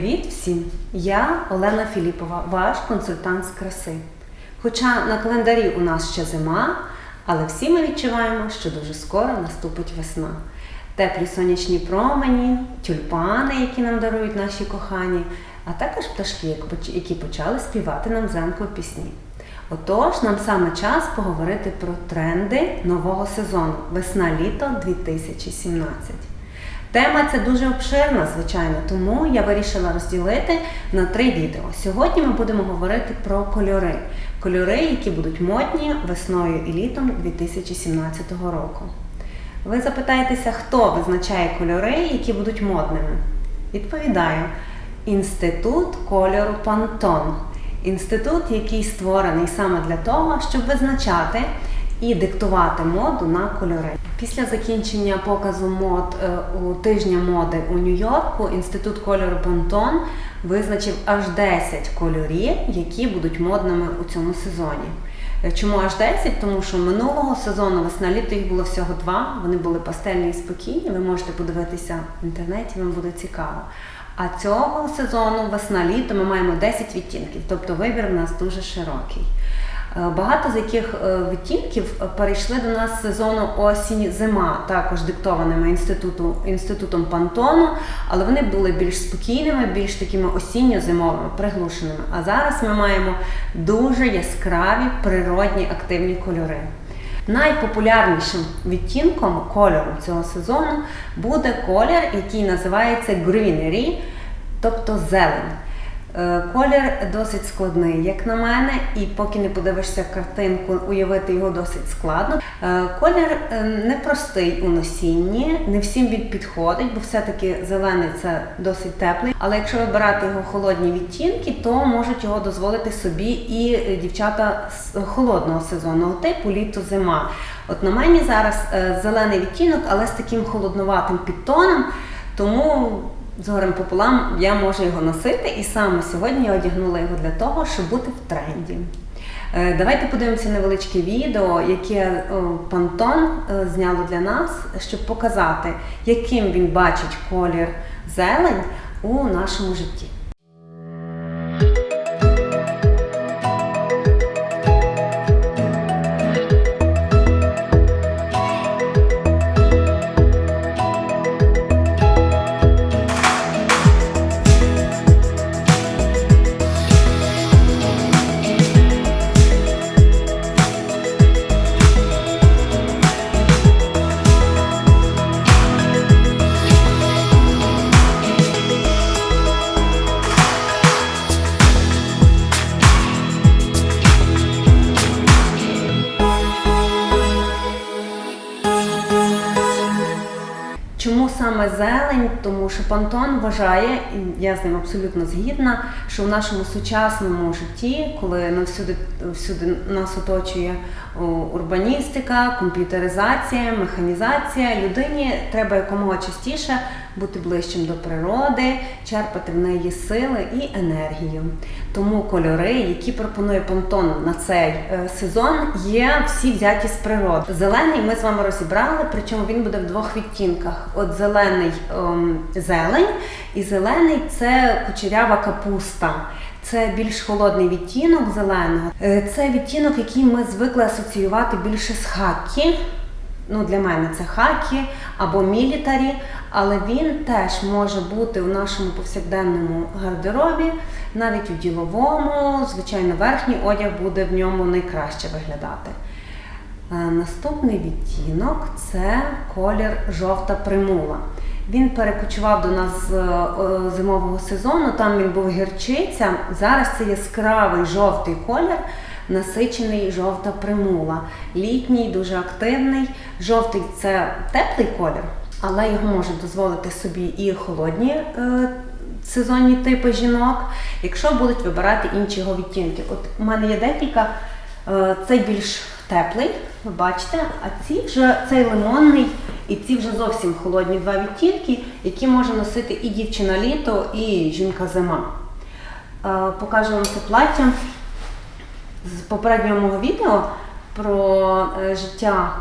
Привіт всім! Я Олена Філіпова, ваш консультант з краси. Хоча на календарі у нас ще зима, але всі ми відчуваємо, що дуже скоро наступить весна. Теплі сонячні промені, тюльпани, які нам дарують наші кохані, а також пташки, які почали співати нам зранку пісні. Отож, нам саме час поговорити про тренди нового сезону весна-літо 2017. Тема ця дуже обширна, звичайно, тому я вирішила розділити на три відео. Сьогодні ми будемо говорити про кольори. Кольори, які будуть модні весною і літом 2017 року. Ви запитаєтеся, хто визначає кольори, які будуть модними? Відповідаю: Інститут кольору Пантон. Інститут, який створений саме для того, щоб визначати і диктувати моду на кольори. Після закінчення показу мод е, у тижня моди у Нью-Йорку інститут кольору Пантон визначив аж 10 кольорів, які будуть модними у цьому сезоні. Е, Чому аж 10? Тому що минулого сезону весна-літо їх було всього два. Вони були пастельні і спокійні. Ви можете подивитися в інтернеті, вам буде цікаво. А цього сезону весна-літо ми маємо 10 відтінків, тобто вибір в нас дуже широкий. Е, Багато з яких е, відтінків е, перейшли до нас сезону осінь-зима, також диктованими інституту, інститутом Пантону, але вони були більш спокійними, більш такими осінньо-зимовими, приглушеними. А зараз ми маємо дуже яскраві природні активні кольори. Найпопулярнішим відтінком кольором цього сезону буде колір, який називається greenery, тобто зелень. Е, Колір досить складний, як на мене, і поки не подивишся картинку, уявити його досить складно. Е, Колір е, непростий у носінні, не всім він підходить, бо все-таки зелений це досить теплий. Але якщо вибирати його холодні відтінки, то можуть його дозволити собі і дівчата з холодного сезонного типу літо-зима. От на мені зараз зелений відтінок, але з таким холоднуватим підтоном, тому з горем пополам я можу його носити, і саме сьогодні я одягнула його для того, щоб бути в тренді. Е, Давайте подивимося невеличке відео, яке Пантон е, зняло для нас, щоб показати, яким він бачить колір зелень у нашому житті. Саме зелень? Тому що Пантон вважає, і я з ним абсолютно згідна, що в нашому сучасному житті, коли навсюди всюди, нас оточує урбаністика, комп'ютеризація, механізація, людині треба якомога частіше бути ближчим до природи, черпати в неї сили і енергію. Тому кольори, які пропонує Пантон на цей е, сезон, є всі взяті з природи. Зелений ми з вами розібрали, причому він буде в двох відтінках: от зелений ем, зелень, і зелений це кучерява капуста. Це більш холодний відтінок зеленого. Е, Це відтінок, який ми звикли асоціювати більше з хакі. Ну, для мене це хакі або мілітарі, але він теж може бути у нашому повсякденному гардеробі, навіть у діловому. Звичайно, верхній одяг буде в ньому найкраще виглядати. Е, Наступний відтінок це колір жовта примула. Він перекочував до нас з е, зимового сезону, там він був гірчиця. Зараз це яскравий жовтий колір, насичений жовта примула. Літній, дуже активний. Жовтий це теплий колір, але його можуть дозволити собі і холодні е, сезонні типи жінок, якщо будуть вибирати інші його відтінки. От у мене є декілька. Е, Цей більш теплий, ви бачите, а ці вже цей лимонний і ці вже зовсім холодні два відтінки, які може носити і дівчина літо, і жінка зима. Е, Покажу вам це плаття з попереднього мого відео про е, життя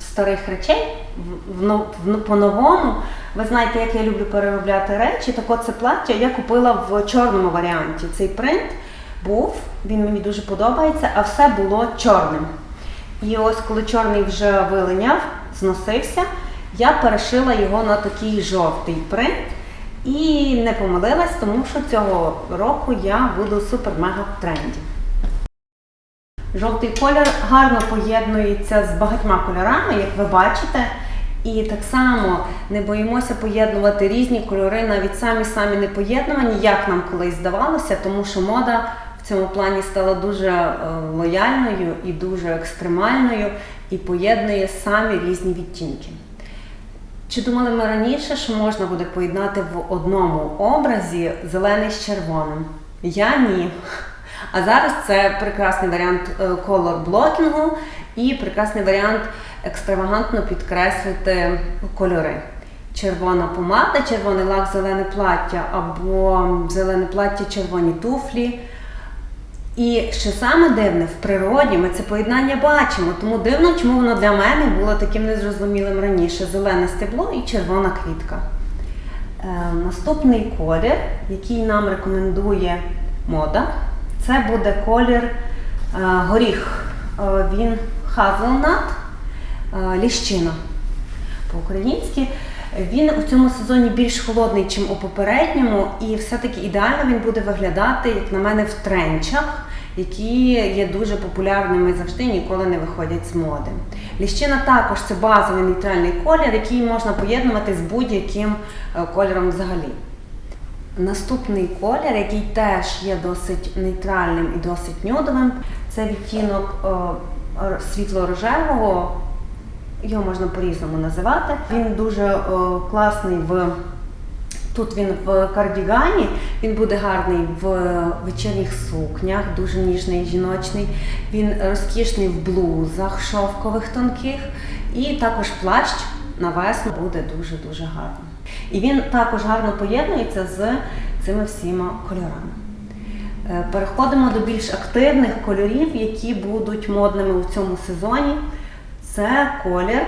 старих речей в, по-новому. Ви знаєте, як я люблю переробляти речі. Так от це плаття я купила в чорному варіанті. Цей принт був, він мені дуже подобається, а все було чорним. І ось коли чорний вже вилиняв, зносився, я перешила його на такий жовтий принт. І не помилилась, тому що цього року я буду супер-мега в тренді. Жовтий колір гарно поєднується з багатьма кольорами, як ви бачите. І так само не боїмося поєднувати різні кольори, навіть самі самі не поєднувані, як нам колись здавалося, тому що мода в цьому плані стала дуже е, лояльною і дуже екстремальною і поєднує самі різні відтінки. Чи думали ми раніше, що можна буде поєднати в одному образі зелений з червоним? Я ні. А зараз це прекрасний варіант колор блокінгу і прекрасний варіант екстравагантно підкреслити кольори. Червона помада, червоний лак, зелене плаття або зелене плаття, червоні туфлі. І що саме дивне, в природі ми це поєднання бачимо, тому дивно, чому воно для мене було таким незрозумілим раніше: зелене стебло і червона квітка. Е, наступний колір, який нам рекомендує мода, це буде колір е, горіх. Е, він hazelnut, е, ліщина по-українськи. Він у цьому сезоні більш холодний, ніж у попередньому, і все-таки ідеально він буде виглядати, як на мене, в тренчах, які є дуже популярними завжди, ніколи не виходять з моди. Ліщина також це базовий нейтральний колір, який можна поєднувати з будь-яким е, кольором взагалі. Наступний колір, який теж є досить нейтральним і досить нюдовим, це відтінок е, світло-рожевого. Його можна по-різному називати. Він дуже е, класний в тут він в кардігані, він буде гарний в вечірніх сукнях, дуже ніжний жіночний. Він розкішний в блузах шовкових тонких, і також плащ на весну буде дуже дуже гарним. І він також гарно поєднується з цими всіма кольорами. Е, Переходимо до більш активних кольорів, які будуть модними у цьому сезоні. Це колір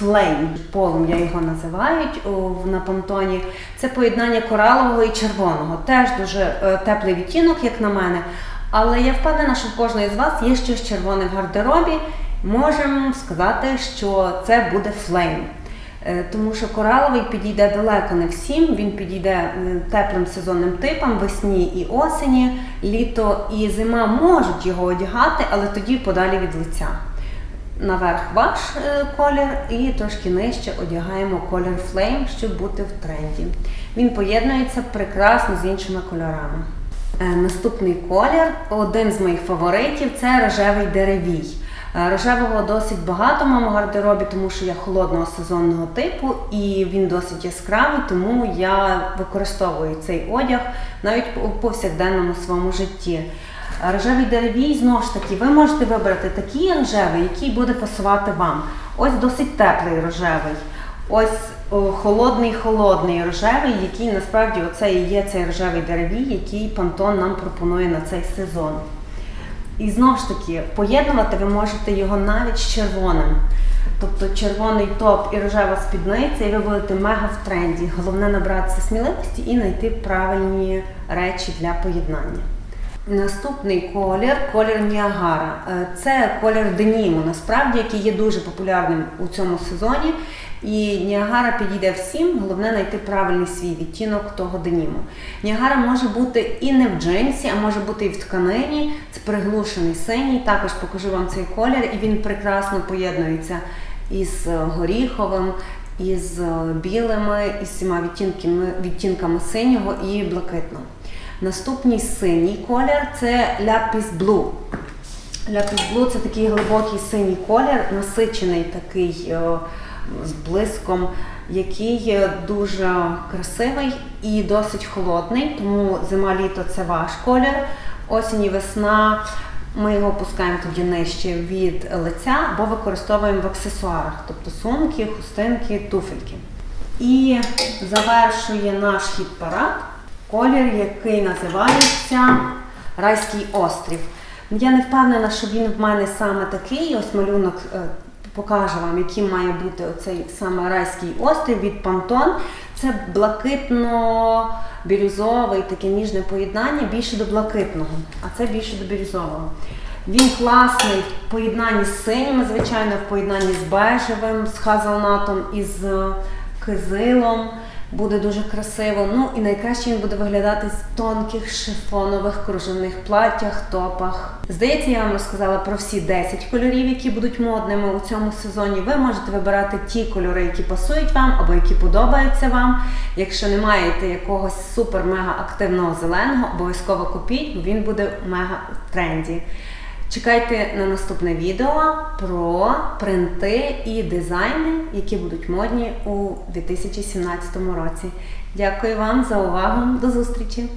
Flame, полум'я його називають на понтоні. Це поєднання коралового і червоного. Теж дуже е, теплий відтінок, як на мене. Але я впевнена, що в кожної з вас є щось червоне в гардеробі. Можемо сказати, що це буде Flame. Е, Тому що кораловий підійде далеко не всім, він підійде е, теплим сезонним типам весні і осені, літо і зима можуть його одягати, але тоді подалі від лиця. Наверх ваш е, колір і трошки нижче одягаємо колір Flame, щоб бути в тренді. Він поєднується прекрасно з іншими кольорами. Е, Наступний колір, один з моїх фаворитів, це рожевий деревій. Е, Рожевого досить багато в моєму гардеробі, тому що я холодного сезонного типу і він досить яскравий, тому я використовую цей одяг навіть у повсякденному своєму житті. Рожевий деревій, знову ж таки, ви можете вибрати такий рожевий, який буде пасувати вам. Ось досить теплий рожевий. Ось холодний-холодний рожевий, який насправді оце і є цей рожевий деревій, який Пантон нам пропонує на цей сезон. І знову ж таки, поєднувати ви можете його навіть з червоним. Тобто червоний топ і рожева спідниця, і ви будете мега в тренді. Головне набратися сміливості і знайти правильні речі для поєднання. Наступний колір колір Ніагара. Е, Це колір деніму, насправді, який є дуже популярним у цьому сезоні. І Ніагара підійде всім, головне знайти правильний свій відтінок того деніму. Ніагара може бути і не в джинсі, а може бути і в тканині. Це приглушений синій. Також покажу вам цей колір, і він прекрасно поєднується із е, горіховим, із е, білими, із всіма відтінками, відтінками синього і блакитного. Наступний синій колір це ляпіс блу. Ляпіс блу це такий глибокий синій колір, насичений такий е, з блиском, який дуже красивий і досить холодний, тому зима-літо це ваш колір. Осінь і весна ми його пускаємо тоді нижче від лиця або використовуємо в аксесуарах, тобто сумки, хустинки, туфельки. І завершує наш хід парад колір, який називається Райський острів. Я не впевнена, що він в мене саме такий. Ось малюнок е, покаже вам, яким має бути оцей саме райський острів від Пантон. Це блакитно-бірюзовий, таке ніжне поєднання, більше до блакитного, а це більше до бірюзового. Він класний в поєднанні з синіми, звичайно, в поєднанні з бежевим, з хазелнатом і з кизилом. Буде дуже красиво. Ну і найкраще він буде виглядати з тонких шифонових кружевних платтях, топах. Здається, я вам розказала про всі 10 кольорів, які будуть модними у цьому сезоні. Ви можете вибирати ті кольори, які пасують вам або які подобаються вам. Якщо не маєте якогось супер-мега активного зеленого, обов'язково купіть, він буде мега в тренді. Чекайте на наступне відео про принти і дизайни, які будуть модні у 2017 році. Дякую вам за увагу. До зустрічі!